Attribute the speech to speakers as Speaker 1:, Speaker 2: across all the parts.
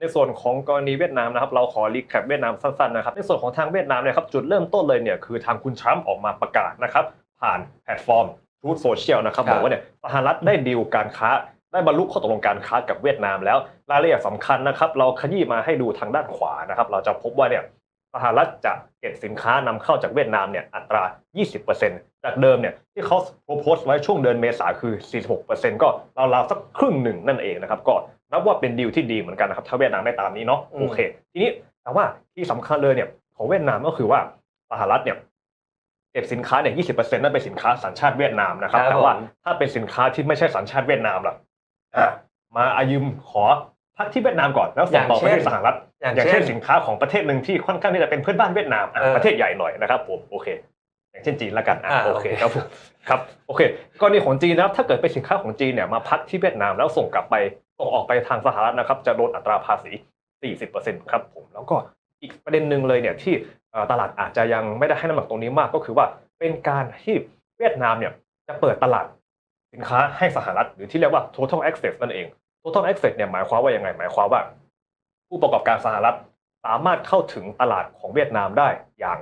Speaker 1: ในส่วนของกรณีเวียดนามนะครับเราขอรีแคปเวียดนามสั้นๆนะครับในส่วนของทางเวียดนามเนี่ยครับจุดเริ่มต้นเลยเนี่ยคือทางคุณทรัมป์ออกมาประกาศนะครับผ่านแพลตฟอร์มทูตโซเชียลนะครับ
Speaker 2: ครับ
Speaker 1: บอกว่าเนี่ยสหรัฐได้ดีลการค้า ได้บรรลุข้อตกลงการค้ากับเวียดนามแล้วรายละเอียดสำคัญนะครับเราขยี้มาให้ดูทางด้านขวานะครับเราจะพบว่าเนี่ยสหรัฐจะเก็บสินค้านำเข้าจากเวียดนามเนี่ยอัตรา 20%จากเดิมเนี่ยที่เขาโพสต์ไว้ช่วงเดือนเมษาคือ 46%ก็ราวๆสักครึ่งหนึ่งนั่นเองนะครับก็ นับว่าเป็นดีลที่ดีเหมือนกันนะครับถ้าเวียดนามได้ตามนี้เนาะ
Speaker 2: อืม
Speaker 1: โอเค ทีนี้แต่ว่าที่สำคัญเลยเนี่ยของเวียดนามก็คือว่าสหรัฐเนี่ยเก็บสินค้าเนี่ย20%นั่นเป็นสินค้าสัญชาติเวียดนามนะครับ
Speaker 2: ครับ
Speaker 1: แต่ว่า
Speaker 2: ผม
Speaker 1: ถ้าเป็นสินค้าที่ไม่ใช่สัญชาติเวียดนามล่ะอะมาอายืมขอพักที่เวียดนามก่อนแล้วส่งต่อ
Speaker 2: อ
Speaker 1: ไป
Speaker 2: ย่างเช่น
Speaker 1: ที่สหรัฐ
Speaker 2: อย่าง
Speaker 1: อย่าง
Speaker 2: เช่
Speaker 1: เช่
Speaker 2: น
Speaker 1: นสินค้าของประเทศหนึ่งที่ค่อนข้างที่จะเป็นเพื่อนบ้านเวียดนามอะ
Speaker 2: เออ
Speaker 1: ประเทศใหญ่หน่อยนะครับผมโอเค อย่างเช่นจีนละกันอะ
Speaker 2: อ่า
Speaker 1: โอเค
Speaker 2: โอเค
Speaker 1: ครับผมครับโอเคกรณีของจีนนะครับถ้าเกิดเป็นสินค้าของจีนเนี่ยมาพักที่เวียดนามแล้วส่งกลับไป ส่งออกไปทางสหรัฐนะครับ จะโดนอัตราภาษี 40%ครับผมแล้วก็อีกประเด็นหนึ่งเลยเนี่ยที่ตลาดอาจจะยังไม่ได้ให้น้ำหนักตรงนี้มากก็คือว่าเป็นการที่เวียดนามเนี่ยจะเปิดตลาดสินค้าให้สหรัฐหรือที่เรียกว่า total access นั่นเอง total access เนี่ยหมายความว่ายังไงหมายความว่า ผู้ประกอบการสหรัฐสามารถเข้าถึงตลาดของเวียดนามได้อย่าง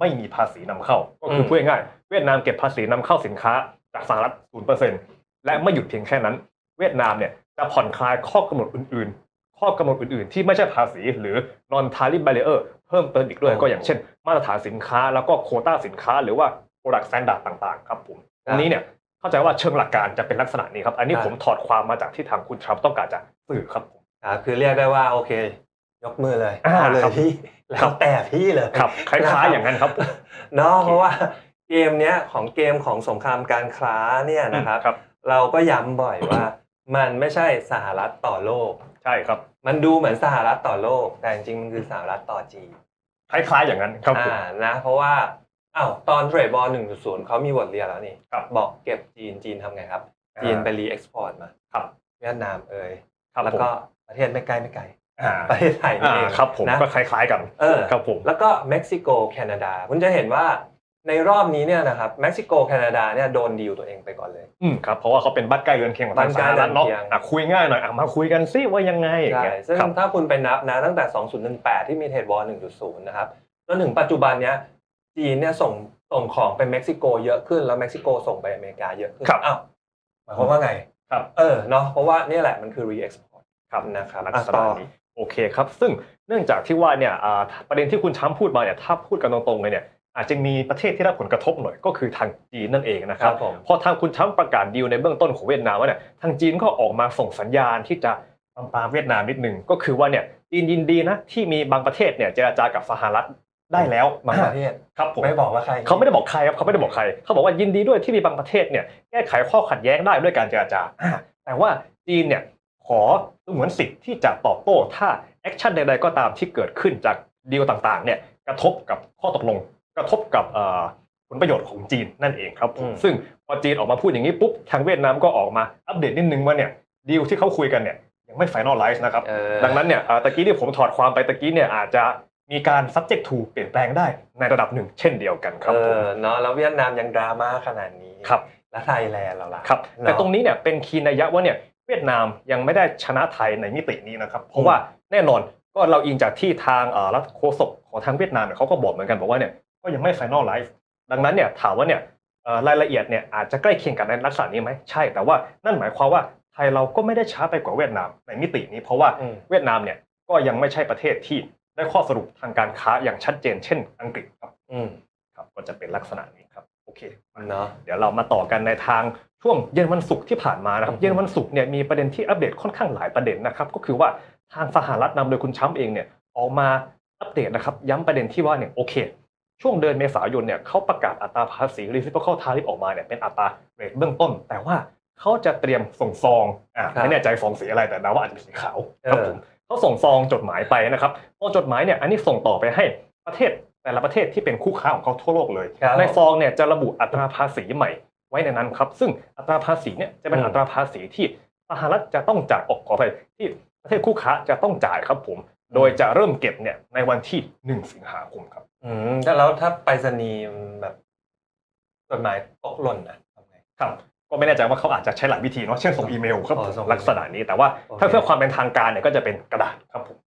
Speaker 1: ไม่มีภาษีนำเข้า ก็คือพูดง่ายเวียดนามเก็บภาษีนำเข้าสินค้าจากสหรัฐ 0%และไม่หยุดเพียงแค่นั้น เวียดนามเนี่ย จะผ่อนคลายข้อกำหนดอื่น ๆ ข้อกำหนดอื่น ๆ ที่ไม่ใช่ภาษีหรือ non tariff barrier เพิ่มเติมอีกด้วย
Speaker 2: อ๋อ
Speaker 1: ก็อย่างเช่น มาตรฐานสินค้าแล้วก็โควต้าสินค้า หรือว่า product standard ต่างๆ ครับผมตรงนี้เนี่ยเข้าใจว่าเชิงหลักการจะเป็นลักษณะนี้ครับ อันนี้
Speaker 2: ครับ
Speaker 1: ผมถอดความมาจากที่ทางคุณทรัมป์ต้องการจะสื่อครับผม
Speaker 2: อ่าคือเรียกได้ว่าโอเค ยกมือเลย
Speaker 1: อ่า
Speaker 2: เอาเลย
Speaker 1: ครับ
Speaker 2: พี่แล้
Speaker 1: ครั
Speaker 2: ว
Speaker 1: บ
Speaker 2: แต่พี่เลย
Speaker 1: ครับคล้ายๆอย่างนั้นครับ
Speaker 2: เนาะ
Speaker 1: โอเค
Speaker 2: เพราะว่าเกมเนี้ยของเกมของสงครามการค้าเนี่ยนะครับ
Speaker 1: ครับ
Speaker 2: เราก็ย้ำบ่อยว่า มันไม่ใช่สหรัฐต่อโลก
Speaker 1: ใช่ครับ
Speaker 2: มันดูเหมือนสหรัฐต่อโลก แต่จริงๆมันคือสหรัฐต่อจีน
Speaker 1: คล้ายๆอย่างนั้นครับผม
Speaker 2: อ่านะ เพราะว่าอ้าวตอนเทรดบอล1.0เขามีบทเรียนแล้วนี่
Speaker 1: ครับ
Speaker 2: บอกเก็บจีนจีนทำไงครับ จีนไปรีเอ็กซ์พอร์ตมา
Speaker 1: ครับ
Speaker 2: เวียดนามเอ่ย
Speaker 1: ครับ
Speaker 2: แล้ว
Speaker 1: ผม
Speaker 2: ก็ประเทศไม่ไกลไม่ไกล
Speaker 1: อ่า
Speaker 2: ประเทศไทยนี่
Speaker 1: อ่า
Speaker 2: เอง
Speaker 1: ครับผม
Speaker 2: นะ
Speaker 1: ก็คล้ายๆกัน
Speaker 2: เออ
Speaker 1: ครับผม
Speaker 2: แล้วก็เม็กซิโกแคนาดา คุณจะเห็นว่า ในรอบนี้เนี่ยนะครับเม็กซิโกแคนาดาเนี่ยโดนดีลตัวเองไปก่อนเลย
Speaker 1: อืมครับเพราะว่าเขาเป็นบ้านใกล้เรือนเคียงของทาง
Speaker 2: บ้าน
Speaker 1: ส
Speaker 2: ใกล้
Speaker 1: หรัฐเนาะ
Speaker 2: เรือนเคียง
Speaker 1: อะคุยง่ายหน่อยอะมาคุยกันซิว่ายังไงอย่าง
Speaker 2: ใช่
Speaker 1: เงี้ย
Speaker 2: ซึ่ง
Speaker 1: ครับ
Speaker 2: ถ้าคุณไปนับนะตั้งแต่ 2018 ที่มีเทรดบอล1.0 นะครับจนถึงปัจจุบันเนี้ยจีนเนี่ยส่งส่งของไปเม็กซิโกเยอะขึ้นแล้วเม็กซิโกส่งไปอเมริกาเยอะขึ้น
Speaker 1: ครับ
Speaker 2: อ้าวหมายความว่าไง
Speaker 1: ครับ
Speaker 2: เออเนาะเพราะว่านี่แหละมันคือ re-export
Speaker 1: ครับ
Speaker 2: นะครับ
Speaker 1: ลัก
Speaker 2: อะ
Speaker 1: ษ
Speaker 2: ต่
Speaker 1: ณะ
Speaker 2: อ
Speaker 1: นี้โอเคครับ ซึ่งเนื่องจากที่ว่าเนี่ยอ่าประเด็นที่คุณช้ำพูดมาเนี่ยถ้าพูดกันตรงๆเลยเนี่ย อาจจะมีประเทศที่ได้ผลกระทบหน่อยก็คือทางจีนนั่นเองนะค
Speaker 2: ค
Speaker 1: รั
Speaker 2: รั
Speaker 1: บบ
Speaker 2: ผม
Speaker 1: พอทางคุณช้ำประกาศดีลในเบื้องต้นของเวียดนามว่าเนี่ยทางจีนก็ออกมาส่งสัญญาณที่จะปรามปรามเวียดนามนิดนึงก็คือว่าเนี่ยจีนยินดีนะที่มีบางประเทศเนี่ยเจรจากับสหรัฐได้แล้ว
Speaker 2: บางประเทศ
Speaker 1: ครับผม
Speaker 2: ไม่บอกว่าใคร
Speaker 1: เขาไม่ได้บอกใครครับเขาไม่ได้บอกใคร เขาบอกว่ายินดีด้วยที่มีบางประเทศเนี่ยแก้ไขข้อขัดแย้งได้ด้วยการเจรจาอ่าแต่ว่าจีนเนี่ยขอเหมือนสิทธิ์ที่จะตอบโต้ถ้าแอคชั่นใดๆก็ตามที่เกิดขึ้นจากดีลต่างๆเนี่ยกระทบกับข้อตกลง กระทบกับเอ่อผลประโยชน์ของจีนนั่นเองครับผม
Speaker 2: อืม
Speaker 1: ซึ่งพอจีนออกมาพูดอย่างนี้ปุ๊บทางเวียดนามก็ออกมาอัปเดตนิดนึงว่าเนี่ยดีลที่เขาคุยกันเนี่ยยังไม่ไฟนอลไลซ์นะครับ
Speaker 2: เออ
Speaker 1: ดังนั้นเนี่ยเอ่อตะกี้ที่ผมถอดความไปตะกี้เนี่ยอาจจะมีการ subject to เปลี่ยนแปลงได้ในระดับหนึ่งเช่นเดียวกันครับ
Speaker 2: เอ
Speaker 1: ผม
Speaker 2: อเนาะแล้วเวียดนามยังดราม่าขนาดนี้
Speaker 1: ครับ
Speaker 2: แล้วไทยแลนด์เราล่ะ
Speaker 1: ครับ
Speaker 2: เนอะ
Speaker 1: แต่ตรงนี้เนี่ยเป็นคีย์นัยยะว่าเนี่ยเวียดนามยังไม่ได้ชนะไทยในมิตินี้นะครับ เพราะว่าแน่นอนก็เราอิงจากที่ทางเอ่อรัฐโฆษกของทางเวียดนามเนี่ยเขาก็บอกเหมือนกันบอกว่าเนี่ย ก็ยังไม่ final life ดังนั้นเนี่ยถามว่าเนี่ยเอ่อรายละเอียดเนี่ยอาจจะใกล้เคียงกันในลักษณะนี้ไหมใช่ แต่ว่านั่นหมายความว่าไทยเราก็ไม่ได้ช้าไปกว่าเวียดนามในมิตินี้ เพราะว่า
Speaker 2: อืม
Speaker 1: เวียดนามเนี่ยก็ยังไม่ใช่ประเทศที่ได้ข้อสรุปทางการค้าอย่างชัดเจนเช่นอังกฤษครับ
Speaker 2: อืม
Speaker 1: ครับก็จะเป็นลักษณะนี้ครับโอเค
Speaker 2: เนาะ
Speaker 1: เดี๋ยวเรามาต่อกันในทางช่วงเย็นวันศุกร์ที่ผ่านมานะครับ
Speaker 2: อือฮึ
Speaker 1: เย็นวันศุกร์เนี่ยมีประเด็นที่อัปเดตค่อนข้างหลายประเด็นนะครับก็คือว่าทางสหรัฐนำโดยคุณช้ำเองเนี่ยออกมาอัปเดตนะครับย้ำประเด็นที่ว่าเนี่ยโอเค ช่วงเดือนเมษายนเนี่ยเขาประกาศอัตราภาษี reciprocal tariff ออกมาเนี่ยเป็นอัตราเรทเบื้องต้น แต่ว่าเขาจะเตรียมส่งซองอ่า
Speaker 2: ครับ
Speaker 1: ไม่แน่ใจฟองสีอะไรแต่เดาว่าอาจจะเป็นสีขาวครับ
Speaker 2: เออ
Speaker 1: ผมเขาส่งซองจดหมายไปนะครับซองจดหมายเนี่ยอันนี้ส่งต่อไปให้ประเทศแต่ละประเทศที่เป็นคู่ค้าของเขาทั่วโลกเลย
Speaker 2: ครับ
Speaker 1: ในซองเนี่ยจะระบุอัตราภาษีใหม่ไว้ในนั้นครับ ซึ่งอัตราภาษีเนี่ยจะเป็น
Speaker 2: อืม
Speaker 1: อัตราภาษีที่สหรัฐจะต้องจ่ายออกขอไปที่ประเทศคู่ค้าจะต้องจ่ายครับผม โดยจะเริ่มเก็บเนี่ยในวันที่1สิงหาคมครับ
Speaker 2: อืมแต่แล้วถ้าไปรษณีย์แบบจดหมายตกหล่นนะทำไง
Speaker 1: ครับ ก็ไม่แน่ใจว่าเขาอาจจะใช้หลายวิธีเนาะเช่นส่งอีเมลครับ
Speaker 2: อ๋อ
Speaker 1: ผม
Speaker 2: ส่ง
Speaker 1: ลักษณะนี้แต่ว่า
Speaker 2: โอเค
Speaker 1: ถ้าเพื่อความเป็นทางการเนี่ยก็จะเป็นกระดาษครับผม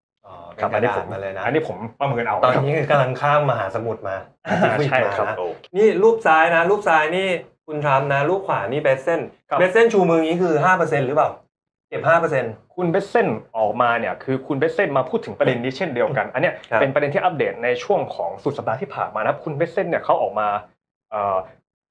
Speaker 1: ครับ
Speaker 2: ก
Speaker 1: อัน
Speaker 2: ระ
Speaker 1: นี้
Speaker 2: ดา
Speaker 1: ผ
Speaker 2: ษ
Speaker 1: ม
Speaker 2: มาเลยนะ
Speaker 1: อันนี้ผมประเมินเอา
Speaker 2: ตอนนี้คือกำลังข้ามมหาสมุทรมา
Speaker 1: อ่าใช่ครับ
Speaker 2: มานะ
Speaker 1: โอ้
Speaker 2: นี่รูปซ้ายนะ รูปซ้ายนี่คุณทรัมป์นะ รูปขวานี่เบสเซน
Speaker 1: ครับ
Speaker 2: เบสเซนชูมืออย่างนี้คือห้าเปอร์เซ็นหรือเปล่า เก็บห้าเปอร์เซ็น
Speaker 1: คุณเบสเซนออกมาเนี่ยคือคุณเบสเซนมาพูดถึงประเด็นนี้เช่นเดียวกัน อันเนี้ย
Speaker 2: ครับ
Speaker 1: เป็นประเด็นที่อัปเดตในช่วงของสุดสัปดาห์ที่ผ่านมานะครับคุณเบสเซนเนี่ยเขาออกมาเอ่อ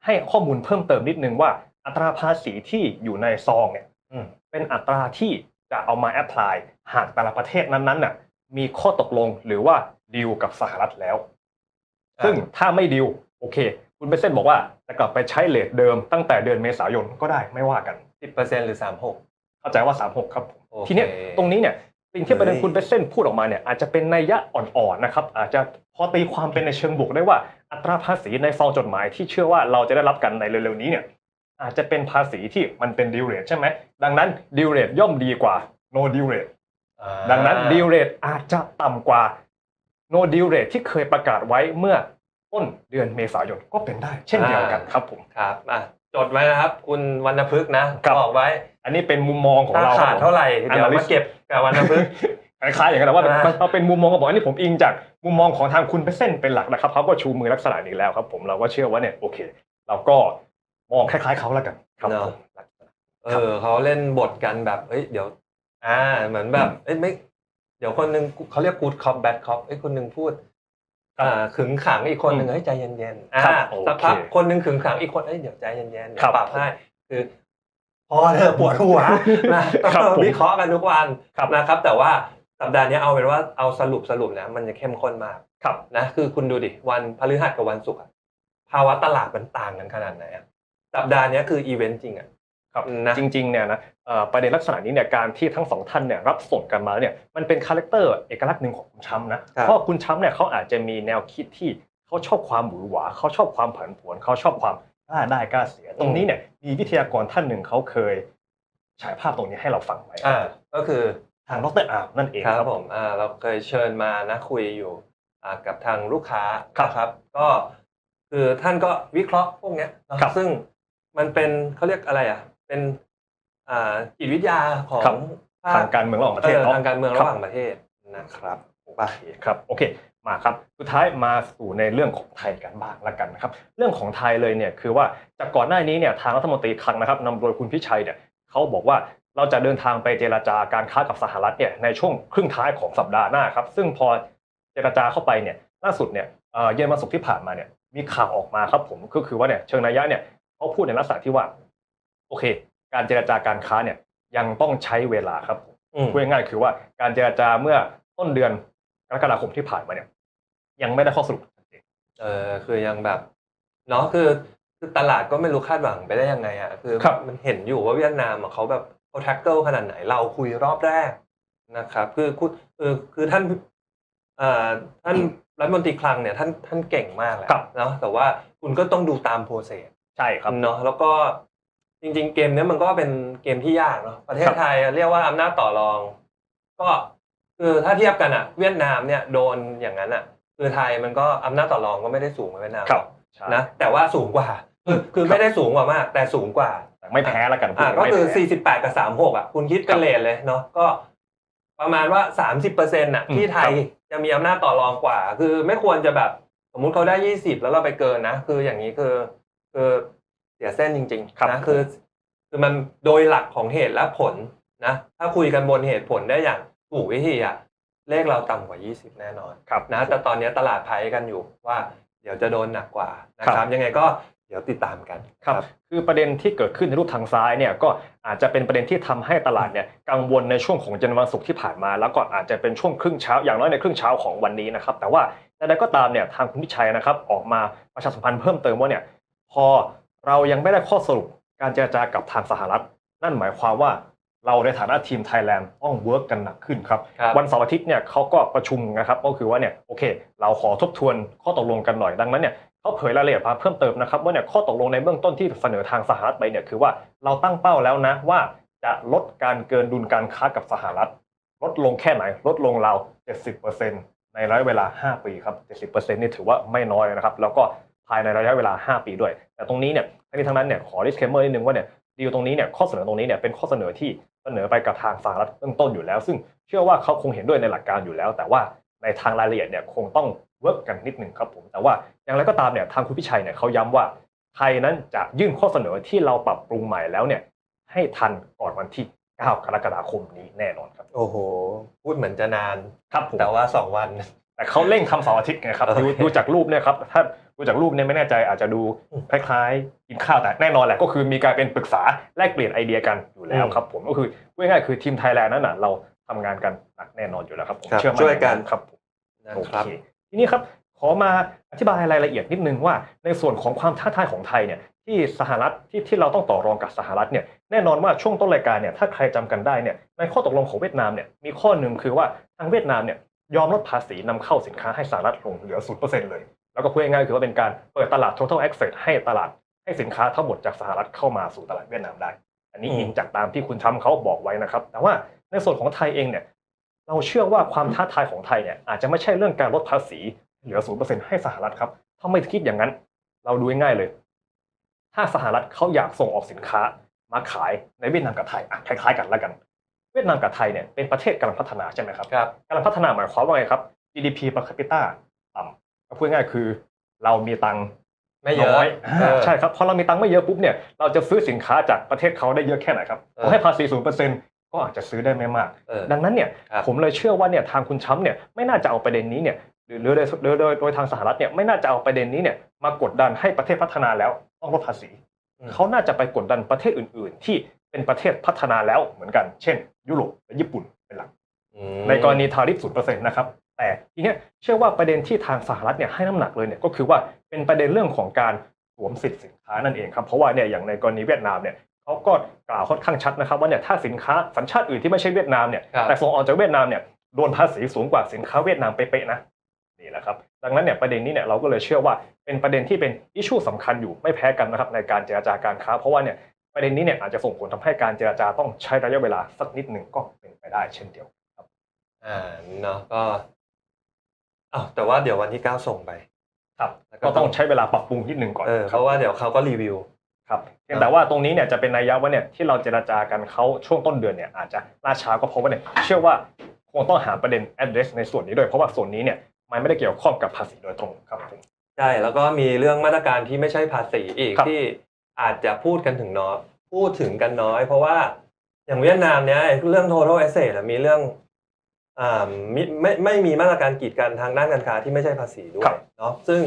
Speaker 1: ให้ข้อมูลเพิ่มเติมนิดนึงว่าอัตราภาษีที่อยู่ในซองเนี่ย
Speaker 2: อืม
Speaker 1: เป็นอัตราที่จะเอามาแอพพลายหากแต่ละประเทศนั้นๆน่ะมีข้อตกลงหรือว่าดีลกับสหรัฐแล้ว ซึ่งถ้าไม่ดีลโอเค คุณเบสเซนบอกว่าจะกลับไปใช้เลทเดิมตั้งแต่เดือนเมษายนก็ได้ไม่ว่ากัน
Speaker 2: สิบเปอร์เซ็นหรือสามหก
Speaker 1: เข้าใจว่า 36 ครับผม
Speaker 2: โอเค
Speaker 1: ทีเนี้ยตรงนี้เนี่ยสิ่งที่ประเด็น
Speaker 2: เฮ้ย
Speaker 1: คุณเบสเซนพูดออกมาเนี่ยอาจจะเป็นนัยยะอ่อนๆนะครับอาจจะพอตีความเป็นในเชิงบวกได้ว่าอัตราภาษีในซองจดหมายที่เชื่อว่าเราจะได้รับกันในเร็วๆนี้เนี่ยอาจจะเป็นภาษีที่มันเป็นดิวเรทใช่ไหมดังนั้นดิวเรทย่อมดีกว่า no deal rate
Speaker 2: อ่า
Speaker 1: ดังนั้นดิวเรทอาจจะต่ำกว่า no deal rate ที่เคยประกาศไว้เมื่อต้นเดือนเมษายนก็เป็นได้เช่นเดียวกันครับผม
Speaker 2: ครับอะ จดไว้นะครับ คุณวรรณพฤกษ์นะครับบอกไว้
Speaker 1: อันนี้เป็นมุมมองของ
Speaker 2: ถ้า
Speaker 1: เรา
Speaker 2: ขาดเท่าไหร่เดี๋ยว
Speaker 1: Analyst
Speaker 2: มาเก็บกับวรรณพฤกษ์
Speaker 1: คล้ายๆอย่างนั้นแต่ว่า
Speaker 2: อ่า
Speaker 1: มันเอาเป็นมุมมองของผมอันนี้ผมอิงจากมุมมองของทางคุณเปเส้นเป็นหลักนะครับเขาก็ชูมือลักษณะนี้แล้วครับ ผมเราก็เชื่อว่าเนี่ยโอเค เราก็มองคล้ายๆเขาแล้วกันครับผม
Speaker 2: เออเขาเล่นบทกันแบบเอ้ยเดี๋ยว อ่าเหมือนแบบเอ้ยไม่เดี๋ยวคนหนึงเขาเรียก good cop bad cop เอ้ยคนหนึงพูดอ่า ขึงขังอีกคนหนึ่ง
Speaker 1: อืม
Speaker 2: เฮ้ยใจเย็นๆอ่า
Speaker 1: ครับโอเค
Speaker 2: สักพักคนหนึ่งขึงขังอีกคนเอ้ยเดี๋ยวใจเย็นๆเดี๋ย
Speaker 1: ครั
Speaker 2: ว
Speaker 1: บ
Speaker 2: ปรับให้คือพอเธอะปวดหัวนะต้อง
Speaker 1: ครับผม
Speaker 2: วิเคราะห์กันทุกวัน
Speaker 1: ครับ
Speaker 2: นะครับ แต่ว่าสัปดาห์นี้เอาเป็นว่าเอาสรุปสรุปนะมันจะเข้มข้นมาก
Speaker 1: ครับ
Speaker 2: นะคือคุณดูดิวันพฤหัสกับวันศุกร์อะภาวะตลาดมันต่างกันขนาดไหนอะสัปดาห์นี้คืออีเวนต์จริงอะ
Speaker 1: ครับ
Speaker 2: นะ
Speaker 1: จริงๆเนี่ยนะเอ่อประเด็นลักษณะนี้เนี่ยการที่ทั้งสองท่านเนี่ยรับส่งกันมาเนี่ยมันเป็นคาแรคเตอร์เอกลักษณ์หนึ่งของคุณช้ำนะครับเพราะคุณช้ำเนี่ยเขาอาจจะมีแนวคิดที่เขาชอบความหวือหวาเขาชอบความผันผวนเขาชอบความกล้าได้กล้าเสีย ตรงนี้เนี่ยมีวิทยากรท่านหนึ่งเขาเคยฉายภาพตรงนี้ให้เราฟังไว้
Speaker 2: อ่าก็คือ
Speaker 1: ทางดรอาร์มนั่นเอง
Speaker 2: ครับผมอ่าเราเคยเชิญมานะคุยอยู่อ่ากับทางลูกค้า
Speaker 1: ครับ
Speaker 2: นะครับก็คือท่านก็วิเคราะห์พวกเนี้ยเนอะ
Speaker 1: ครับ
Speaker 2: ซึ่งมันเป็นเขาเรียกอะไรอะ เป็นอ่าจิตวิทยาของ
Speaker 1: ครับ
Speaker 2: ภา
Speaker 1: ทา
Speaker 2: ค
Speaker 1: งการเมืองระหว่างประเทศ
Speaker 2: เออ
Speaker 1: เนาะ
Speaker 2: ทางการเมือง
Speaker 1: ครั
Speaker 2: ระ
Speaker 1: บ
Speaker 2: หว่างประเทศนะครับ
Speaker 1: โอเคครับโอเคมาครับสุดท้ายมาสู่ในเรื่องของไทยกันบ้างละกันนะครับเรื่องของไทยเลยเนี่ยคือว่าจากก่อนหน้านี้เนี่ยทางรัฐมนตรีคลังนะครับนำโดยคุณพิชัยเนี่ยเขาบอกว่าเราจะเดินทางไปเจรจาการค้ากับสหรัฐเนี่ยในช่วงครึ่งท้ายของสัปดาห์หน้าครับซึ่งพอเจรจาเข้าไปเนี่ยล่าสุดเนี่ยเอ่อเย็นวันศุกร์ที่ผ่านมาเนี่ยมีข่าวออกมาครับผมก็คือว่าเนี่ยเชิงนัยยะเนี่ยเขาพูดในลักษณะที่ว่า โอเค การเจรจาการค้าเนี่ยยังต้องใช้เวลาครับผม
Speaker 2: อืม
Speaker 1: พูดง่ายๆคือว่าการเจรจาเมื่อต้นเดือนกรกฎาคมที่ผ่านมาเนี่ย ยังไม่ได้ข้อสรุปชัดเจน
Speaker 2: เออคือยังแบบเนาะคือคือตลาดก็ไม่รู้คาดหวังไปได้ยังไงอะคือ
Speaker 1: ครับ
Speaker 2: มันเห็นอยู่ว่าเวียดนามอะเขาแบบเขาแท็กเกิลขนาดไหนเราคุยรอบแรกนะครับ คือคือคือคือท่านเอ่อท่านรัฐมนตรีคลังเนี่ยท่านท่านเก่งมากแหละ
Speaker 1: ครับ
Speaker 2: เนาะแต่ว่าคุณก็ต้องดูตามโปรเซส
Speaker 1: ใช่ครับ
Speaker 2: เนาะแล้วก็ จริง ๆ เกมเนี้ยมันก็เป็นเกมที่ยากเนาะประเทศ
Speaker 1: ครับ
Speaker 2: ไทยเรียกว่าอำนาจต่อรอง ก็คือถ้าเทียบกันอะ เวียดนามเนี่ยโดนอย่างนั้นอะ คือไทยมันก็อำนาจต่อรองก็ไม่ได้สูงกว่าเวียดนาม
Speaker 1: ครับใช่
Speaker 2: นะแต่ว่าสูงกว่าคือคือ
Speaker 1: ครับ
Speaker 2: ไม่ได้สูงกว่ามาก แต่สูงกว่า
Speaker 1: แต่ไม่แพ้แล้วกัน
Speaker 2: อ่า
Speaker 1: พูด
Speaker 2: ก็
Speaker 1: ไม่
Speaker 2: คือ
Speaker 1: แพ้
Speaker 2: 48 กับ 36 อะ คุณคิดเป็
Speaker 1: ครั
Speaker 2: น
Speaker 1: บ
Speaker 2: เลทเลยเนาะก็ประมาณว่า 30เปอร์เซ็นต์อะ
Speaker 1: อืม
Speaker 2: ที่ไทยจะมีอำนาจต่อรองกว่า คือไม่ควรจะแบบ สมมุติเขาได้ 20 แล้วเราไปเกินนะ คืออย่างนี้คือ คือ เสียเส้นจริง
Speaker 1: ครับ
Speaker 2: ๆนะคือคือมันโดยหลักของเหตุและผลนะถ้าคุยกันบนเหตุผลได้อย่างถูกวิธีอะเลขเราต่ำกว่า 20 แน่นอน
Speaker 1: ครับ
Speaker 2: นะแต่ตอนนี้ตลาดไพ่กันอยู่ว่าเดี๋ยวจะโดนหนักกว่านะค
Speaker 1: ครั
Speaker 2: รับ
Speaker 1: บ
Speaker 2: ยังไงก็เดี๋ยวติดตามกัน
Speaker 1: ครับคือประเด็นที่เกิดขึ้นในรูปทางซ้ายเนี่ยก็อาจจะเป็นประเด็นที่ทำให้ตลาดเนี่ยกังวลในช่วงของเย็นวันศุกร์ที่ผ่านมา แล้วก็อาจจะเป็นช่วงครึ่งเช้าอย่างน้อยในครึ่งเช้าของวันนี้นะครับแต่ว่าใดๆก็ตามเนี่ยทางคุณพิชัยนะครับออกมาประชาสัมพันธ์เพิ่มเติมว่าเนี่ยพอ เรายังไม่ได้ข้อสรุปการเจรจากับทางสหรัฐ นั่นหมายความว่าเราในฐานะทีมไทยแลนด์ต้องเวิร์กกันหนักขึ้นครับ
Speaker 2: ครับ
Speaker 1: วันเสาร์อาทิตย์เนี่ยเขาก็ประชุมนะครับก็คือว่าเนี่ยโอเค เราขอทบทวนข้อตกลงกันหน่อยดังนั้นเนี่ยเขาเผยรายละเอียดมาเพิ่มเติมนะครับว่าเนี่ยข้อตกลงในเบื้องต้นที่เสนอทางสหรัฐไปเนี่ยคือว่าเราตั้งเป้าแล้วนะว่าจะลดการเกินดุลการค้ากับสหรัฐ ลดลงแค่ไหน ลดลงราว70%ในระยะเวลา 5 ปีครับ70%นี่ถือว่าไม่น้อยนะครับ แล้วก็ ภายในระยะเวลา 5 ปีด้วย แต่ตรงนี้เนี่ยทั้งนี้ทั้งนั้นเนี่ยขอ disclaimer นิดนึงว่าเนี่ยดีลตรงนี้เนี่ยข้อเสนอตรงนี้เนี่ยเป็นข้อเสนอที่เสนอไปกับทางสหรัฐเบื้องต้นอยู่แล้ว ซึ่งเชื่อว่าเขาคงเห็นด้วยในหลักการอยู่แล้ว แต่ว่าในทางรายละเอียดเนี่ยคงต้องเวิร์กกันนิดหนึ่งครับผมแต่ว่าอย่างไรก็ตามเนี่ยทางคุณพิชัยเนี่ยเขาย้ำว่าไทยนั้นจะยื่นข้อเสนอที่เราปรับปรุงใหม่แล้วเนี่ยให้ทันก่อนวันที่ 9 กรกฎาคมนี้แน่นอนครับ
Speaker 2: โอ้โห พูดเหมือนจะนาน
Speaker 1: ครับผม
Speaker 2: แต่ว่าสองวัน
Speaker 1: แต่เขาเร่งทำเสาร์อาทิตย์ไงครับ
Speaker 2: โอเค
Speaker 1: ดูดูจากรูปเนี่ยครับถ้า ดูจากรูปเนี่ยไม่แน่ใจอาจจะดูคล้ายๆกินข้าวแต่แน่นอนแหละก็คือมีการเป็นปรึกษาแลกเปลี่ยนไอเดียกันอยู่แล้วครับผมก็คือพูดง่ายๆคือทีมไทยแลนด์นั้นน่ะเราทำงานกันหนักแน่นอนอยู่แล้วครับผม
Speaker 2: ครับ
Speaker 1: เชื่อมั่น
Speaker 2: ช่วยกัน
Speaker 1: ครับผม
Speaker 2: นะ
Speaker 1: โอ
Speaker 2: ครับ
Speaker 1: เคทีนี้ครับขอมาอธิบายรายละเอียดนิดนึงว่า ในส่วนของความท้าทายของไทยเนี่ยที่สหรัฐที่ที่เราต้องต่อรองกับสหรัฐเนี่ยแน่นอนว่าช่วงต้นรายการเนี่ยถ้าใครจำกันได้เนี่ยในข้อตกลงของเวียดนามเนี่ยมีข้อหนึ่งคือว่าทางเวียดนามเนี่ยยอมลดภาษีนำเข้าสินค้าให้สหรัฐลงเหลือ0%เลย แล้วก็พูดง่ายๆคือว่าเป็นการเปิดตลาด total access ให้ตลาดให้สินค้าทั้งหมดจากสหรัฐเข้ามาสู่ตลาดเวียดนามได้ อันนี้
Speaker 2: อืม
Speaker 1: อิงจากตามที่คุณทรัมป์เขาบอกไว้นะครับ แต่ว่าในส่วนของไทยเองเนี่ยเราเชื่อว่าความท้าทายของไทยเนี่ยอาจจะไม่ใช่เรื่องการลดภาษีเหลือ0%ให้สหรัฐครับถ้าไม่คิดอย่างนั้น เราดูง่ายๆเลย ถ้าสหรัฐเขาอยากส่งออกสินค้ามาขายในเวียดนามกับไทยอะคล้ายๆ กันแล้วกัน เวียดนามกับไทยเนี่ยเป็นประเทศกำลังพัฒนาใช่ไหมครับ
Speaker 2: ครับ
Speaker 1: กำลังพัฒนาหมายความว่าไงครับ GDP per capita ต่ำ ก็พูดง่ายๆคือเรามีตังค์
Speaker 2: ไม่เยอะ
Speaker 1: น้อย
Speaker 2: เออ
Speaker 1: ใช่ครับพอเรามีตังค์ไม่เยอะปุ๊บเนี่ยเราจะซื้อสินค้าจากประเทศเขาได้เยอะแค่ไหนครับ
Speaker 2: เออ
Speaker 1: ผมให้ภาษีศูนย์เปอร์เซ็นต์ก็อาจจะซื้อได้ไม่มาก
Speaker 2: เออ
Speaker 1: ดังนั้นเนี่ย
Speaker 2: ครับ
Speaker 1: ผมเลยเชื่อว่าเนี่ยทางคุณช้ำเนี่ยไม่น่าจะเอาประเด็นนี้เนี่ยหรือหรือโดยโดยโดยโดยทางสหรัฐเนี่ยไม่น่าจะเอาประเด็นนี้เนี่ยมากดดันให้ประเทศพัฒนาแล้วต้องลดภาษี
Speaker 2: อืม
Speaker 1: เขาน่าจะไปกดดันประเทศอื่น ๆ ที่เป็นประเทศพัฒนาแล้วเหมือนกัน เช่น ยุโรปและญี่ปุ่นเป็นหลัก
Speaker 2: อืม
Speaker 1: ในกรณีทาริฟศูนย์เปอร์เซ็นต์นะครับ แต่ทีเนี้ยเชื่อว่าประเด็นที่ทางสหรัฐเนี่ยให้น้ำหนักเลยเนี่ยก็คือว่าเป็นประเด็นเรื่องของการสวมสิทธิ์สินค้านั่นเองครับเพราะว่าเนี่ยอย่างในกรณีเวียดนามเนี่ยเขาก็กล่าวค่อนข้างชัดนะครับว่าเนี่ยถ้าสินค้าสัญชาติอื่นที่ไม่ใช่เวียดนามเนี่ย
Speaker 2: ครับ
Speaker 1: แต่ส่งออกจากเวียดนามเนี่ยโดนภาษีสูงกว่าสินค้าเวียดนามเป๊ะๆนะนี่แหละครับดังนั้นเนี่ยประเด็นนี้เนี่ยเราก็เลยเชื่อว่าเป็นประเด็นที่เป็นอิชชูสำคัญอยู่ไม่แพ้กันนะครับในการเจรจาการค้า เพราะว่าเนี่ยประเด็นนี้เนี่ยอาจจะส่งผลทำให้การเจรจาต้องใช้ระยะเวลาสักนิดหนึ่งก็เป็นไปได้เช่นเดียวกัน
Speaker 2: อ่าเนาะก็ อ้าวแต่ว่าเดี๋ยววันที่เก้าส่งไป
Speaker 1: ครับ
Speaker 2: แล้วก็
Speaker 1: ก็ต้องใช้เวลาปรับปรุงนิดหนึ่งก่อน
Speaker 2: เออ
Speaker 1: ค
Speaker 2: เพ
Speaker 1: รับ
Speaker 2: ราะว่าเดี๋ยวเขาก็รีวิว
Speaker 1: ครับเพียงแต่ว่าตรงนี้เนี่ยจะเป็นนัยยะว่าเนี่ยที่เราเจรจากันเขาช่วงต้นเดือนเนี่ยอาจจะล่าช้าก็เพราะว่าเนี่ยเชื่อว่าคงต้องหาประเด็น address ในส่วนนี้ด้วยเพราะว่าส่วนนี้เนี่ยมันไม่ได้เกี่ยวข้องกับภาษีโดยตรงครับผม
Speaker 2: ใช่แล้วก็มีเรื่องมาตรการที่ไม่ใช่ภาษีอีก
Speaker 1: ครับ
Speaker 2: ที่อาจจะพูดกันถึงน้อยพูดถึงกันน้อย เพราะว่าอย่างเวียดนามเนี้ยไอ้เรื่อง total asset อะมีเรื่อง อ่ามิไม่ไม่มีมาตรการกีดกันทางด้านการค้าที่ไม่ใช่ภาษีด้วยเนาะซึ่ง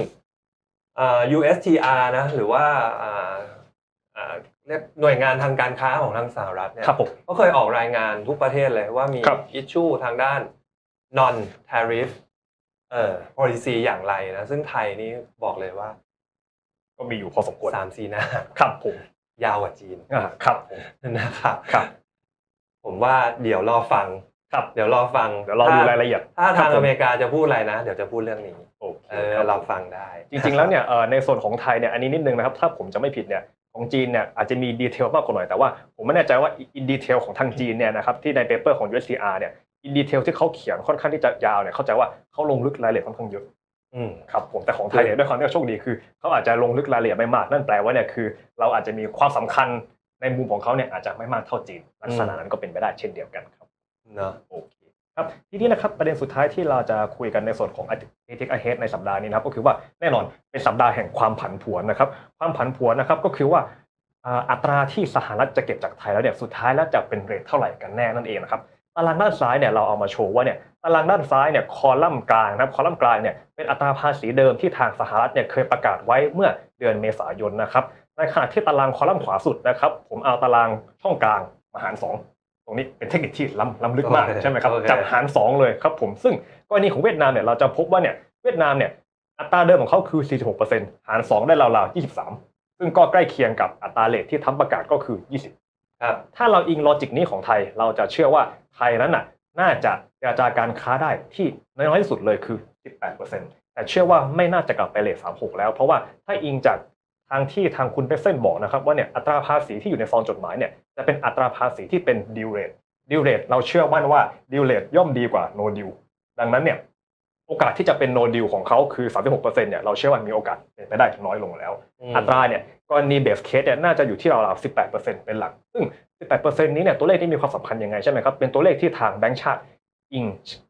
Speaker 2: อ่า USTR นะหรือว่าอ่าอ่าเรียกหน่วยงานทางการค้าของทางสหรัฐเนี่ย
Speaker 1: ครับผม
Speaker 2: ก็เคยออกรายงานทุกประเทศเลยว่ามี
Speaker 1: ครับ
Speaker 2: อิชชูทางด้าน non tariff เอ่อ policy อย่างไรนะ ซึ่งไทยนี่บอกเลยว่า
Speaker 1: ก็มีอยู่พอสมควร
Speaker 2: สามสีหน้า
Speaker 1: ครับผม
Speaker 2: ยาวกว่าจีน
Speaker 1: อ่าครับผม
Speaker 2: นะครับ
Speaker 1: ครับ
Speaker 2: ผมว่าเดี๋ยวรอฟัง
Speaker 1: ครับ
Speaker 2: เดี๋ยวรอฟัง
Speaker 1: เดี๋ยวเราดูรายละเอียด
Speaker 2: ถ้า
Speaker 1: ครั
Speaker 2: ทา
Speaker 1: บ
Speaker 2: ง
Speaker 1: ผม
Speaker 2: อเมริกาจะพูดอะไรนะ เดี๋ยวจะพูดเรื่องนี้
Speaker 1: โอเค
Speaker 2: เออ
Speaker 1: ครับ
Speaker 2: เราฟังได้
Speaker 1: จริง ๆ แล้วเนี่ยเอ่อในส่วนของไทยเนี่ยอันนี้นิดนึงนะครับ ถ้าผมจะไม่ผิดเนี่ยของจีนเนี่ยอาจจะมีดีเทลมากกว่าหน่อยแต่ว่าผมไม่แน่ใจว่าอินดีเทลของทางจีนเนี่ยนะครับที่ในเปเปอร์ของ USCR เนี่ยอินดีเทลที่เขาเขียนค่อนข้างที่จะยาวเนี่ยเข้าใจว่าเขาลงลึกรายละเอียดค่อนข้างเยอะ
Speaker 2: อืม
Speaker 1: ครับผมแต่ของไทยเนี่ยด้วยความที่เราโชคดีคือเขาอาจจะลงลึกรายละเอียดไม่มากนั่นแปลว่าเนี่ยคือ เราอาจจะมีความสำคัญในมุมของเขาเนี่ยอาจจะไม่มากเท่าจีนลักษณะนั้นก็เป็นไปได้เช่นเดียวกันครับ
Speaker 2: เนะ
Speaker 1: โอเคครับทีนี้นะครับประเด็นสุดท้ายที่เราจะคุยกันในส่วนของ a t i c Ahead ในสัปดาห์นี้นะครับก็คือว่าแน่นอนเป็นสัปดาห์แห่งความผันผวนนะครับความผันผวนนะครับก็คือว่าอัตราที่สหรัฐจะเก็บจากไทยแล้วเนี่ยสุดท้ายแล้วจะเป็นเรทเท่าไหร่กันแน่นั่นเองนะครับตารางด้านซ้ายเนี่ยเราเอามาโชว์ว่าเนี่ยตารางด้านซ้ายเนี่ยคอลัมน์กลางนะครับคอลัมน์กลางเนี่ยเป็นอัตราภาษีเดิมที่ทางสหรัฐเนี่ยเคยประกาศไว้เมื่อเดือนเมษายนนะครับในขณะที่ตารางคอลัมน์ขวาสุดนะครับผมเอาตารางช่องกลางมาหารสอง รงนี้เป็นเทคนิคที่ล้ำล้ำลึกมาก
Speaker 2: โอเค
Speaker 1: ใช่ไหมครับ
Speaker 2: โอเค
Speaker 1: จับหารสองเลยครับผมซึ่งกรณีของเวียดนามเนี่ยเราจะพบว่าเนี่ยเวียดนามเนี่ยอัตราเดิมของเขาคือ 46%หาร 2 ได้ราวๆ 23 ซึ่งก็ใกล้เคียงกับอัตราเลทที่ทำประกาศก็คือ 20
Speaker 2: ครับ
Speaker 1: ถ้าเราอิงลอจิกนี้ของไทย เราจะเชื่อว่าไทยนั้นน่ะน่าจะเจรจาการค้าได้ที่น้อยที่สุดเลยคือ 18%แต่เชื่อว่าไม่น่าจะกลับไปเลท36 แล้ว เพราะว่าถ้าอิงจากทางที่ทางคุณเปเซนบอกนะครับว่าเนี่ยอัตราภาษีที่อยู่ในซองจดหมายเนี่ย จะเป็นอัตราภาษีที่เป็นดิวเรทดิวเรทเราเชื่อมั่นว่าดิวเรทย่อมดีกว่าโนดิวดังนั้นเนี่ยโอโอกาสที่จะเป็น no deal ของเขาคือ 36%เนี่ยเราเชื่อว่ามีโอกาสเป็นไปได้น้อยลงแล้ว
Speaker 2: ม
Speaker 1: อัตราเนี่ยกรณีเบสเคสเนี่ยน่าจะอยู่ที่ราวๆ 18%เป็นหลัก ซึ่ง 18%นี้เนี่ยตัวเลขที่มีความสำคัญยังไงใช่ไหมครับ เป็นตัวเลขที่ทางแบงก์ชาติอิง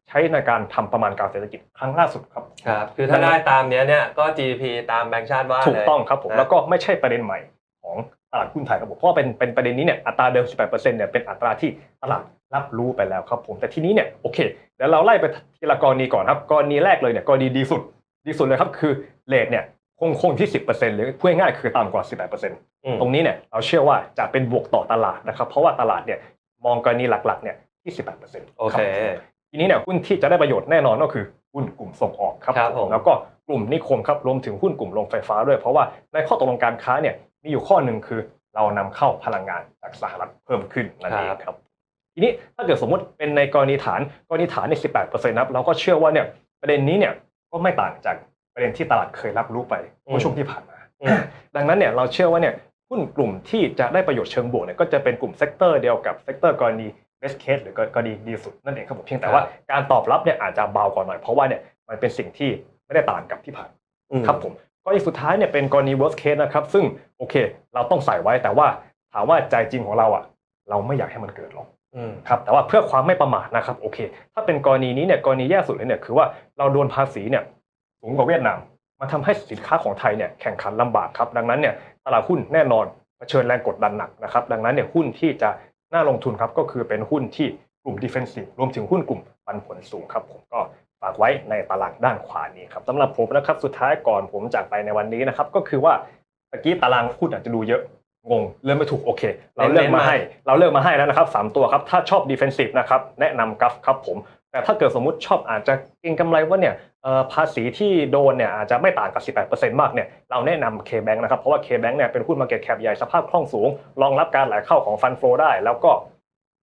Speaker 1: ใช้ในการทำประมาณการเศรษฐกิจครั้งล่าสุดครับ
Speaker 2: ครับคือถ้าได้ตามเนี้ยเนี่ยก็ GDP ตามแบงก์ชาติว่า
Speaker 1: ถูก
Speaker 2: เลย
Speaker 1: ต้องครับผม
Speaker 2: นะ
Speaker 1: แล้วก็ไม่ใช่ประเด็นใหม่ของ ตลาดหุ้นไทยครับผมเพราะว่าเป็นเป็นประเด็นนี้เนี่ยอัตราเดิม 18%เนี่ยเป็นอัตราที่ตลาดรับรู้ไปแล้วครับผมแต่ทีนี้เนี่ยโอเคเดี๋ยวเราไล่ไปทีละกรณีก่อนครับกรณีแรกเลยเนี่ยกรณีดีสุดดีสุดเลยครับคือเลทเนี่ยคงคงที่ 10%หรือพูดง่ายๆคือต่ำกว่า 18%
Speaker 2: อืม
Speaker 1: ตรงนี้เนี่ยเราเชื่อว่าจะเป็นบวกต่อตลาดนะครับเพราะว่าตลาดเนี่ยมองกรณีหลักๆเนี่ยที่18%
Speaker 2: โอเค
Speaker 1: ทีนี้เนี่ยหุ้นที่จะได้ประโยชน์แน่นอนก็คือหุ้นกลุ่มส่งออกครับ
Speaker 2: ครับผม
Speaker 1: แล้วก็กลุ่มนิคมครับรวมถึงหุ้นกลุ่มโรงไฟฟ้าด้วย เพราะว่าในข้อตกลงการค้าเนี่ย มีอยู่ข้อหนึ่งคือเรานำเข้าพลังงานจากสหรัฐเพิ่มขึ้นนั่นเองครับ ทีนี้ถ้าเกิดสมมติเป็นในกรณีฐานกรณีฐานใน 18%นะครับเราก็เชื่อว่าเนี่ยประเด็นนี้เนี่ยก็ไม่ต่างจากประเด็นที่ตลาดเคยรับรู้ไปเมื่อช่วงที่ผ่านมา
Speaker 2: อืม
Speaker 1: ดังนั้นเนี่ยเราเชื่อว่าเนี่ยหุ้นกลุ่มที่จะได้ประโยชน์เชิงบวกเนี่ยก็จะเป็นกลุ่มเซกเตอร์เดียวกับเซกเตอร์กรณี best case หรือกรณีดีสุดนั่นเองครับผมเพียงแต่ว่า
Speaker 2: ครับ
Speaker 1: การตอบรับเนี่ยอาจจะเบากว่าหน่อยเพราะว่าเนี่ยมันเป็นสิ่งที่ไม่ได้ต่างกับที่ผ่าน
Speaker 2: อืม
Speaker 1: ครับผม กรณีสุดท้ายเนี่ยเป็นกรณี worst case นะครับ ซึ่งโอเค เราต้องใส่ไว้แต่ว่าถามว่าใจจริงของเราอะเราไม่อยากให้มันเกิดหรอก
Speaker 2: อืม
Speaker 1: ครับแต่ว่าเพื่อความไม่ประมาทนะครับโอเค ถ้าเป็นกรณีนี้เนี่ยกรณีแย่สุดเลยเนี่ยคือว่าเราโดนภาษีเนี่ยสูงกว่าเวียดนามมันทำให้สินค้าของไทยเนี่ยแข่งขันลำบากครับดังนั้นเนี่ยตลาดหุ้นแน่นอนเผชิญแรงกดดันหนักนะครับดังนั้นเนี่ยหุ้นที่จะน่าลงทุนครับก็คือเป็นหุ้นที่กลุ่ม defensive รวมถึงหุ้นกลุ่มปันผลสูงครับผมก็ ฝากไว้ในตารางด้านขวานี้ครับสำหรับผมนะครับสุดท้ายก่อนผมจากไปในวันนี้นะครับก็คือว่าตะกี้ตารางหุ้นอาจจะดูเยอะงงเริ่มไม่ถูกโอเค เราเลือกมาให้ เราเลือกมาให้แล้วนะครับ 3 ตัวครับถ้าชอบ defensive นะครับแนะนำกัฟครับผมแต่ถ้าเกิดสมมุติชอบอาจจะเก็งกำไรว่าเนี่ยเอ่อภาษีที่โดนเนี่ยอาจจะไม่ต่างกับ 18%มากเนี่ยเราแนะนำ K-Bank นะครับ เพราะว่า K-Bank เนี่ยเป็นหุ้น market cap ใหญ่สภาพคล่องสูง รองรับการไหลเข้าของฟันโฟได้ แล้วก็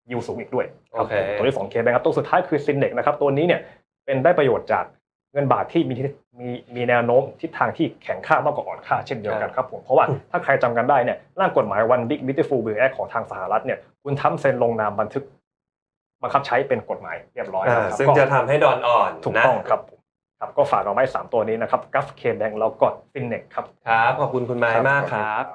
Speaker 1: ยิวสูงอีกด้วยครับผม
Speaker 2: โอเค
Speaker 1: ตัวที่สอง K-Bank ครับตัวสุดท้ายคือ Synex นะครับตัวนี้เนี่ย เป็นได้ประโยชน์จากเงินบาทที่มีทิศมีมีแนวโน้มทิศทางที่แข็งค่ามากกว่าอ่อนค่าเช่นเดียวกันครับผมเพราะว่าถ้าใครจำกันได้เนี่ยร่างกฎหมาย One Big Beautiful Bill Act ของทางสหรัฐเนี่ยคุณทำเซ็นลงนามบันทึกบังคับใช้เป็นกฎหมายเรียบร้อย
Speaker 2: อ่า
Speaker 1: แล้วครับ
Speaker 2: ซึ่ง
Speaker 1: ก็
Speaker 2: จะทำให้ดอนอ่อน
Speaker 1: ถูก
Speaker 2: นะ
Speaker 1: ต้องครับผมครับก็ฝากเอาไว้ 3 ตัวนี้นะครับกัฟเคแบงแล้วก็ฟินเน็กครับ
Speaker 2: ครับขอบคุณคุณไม้มากครับ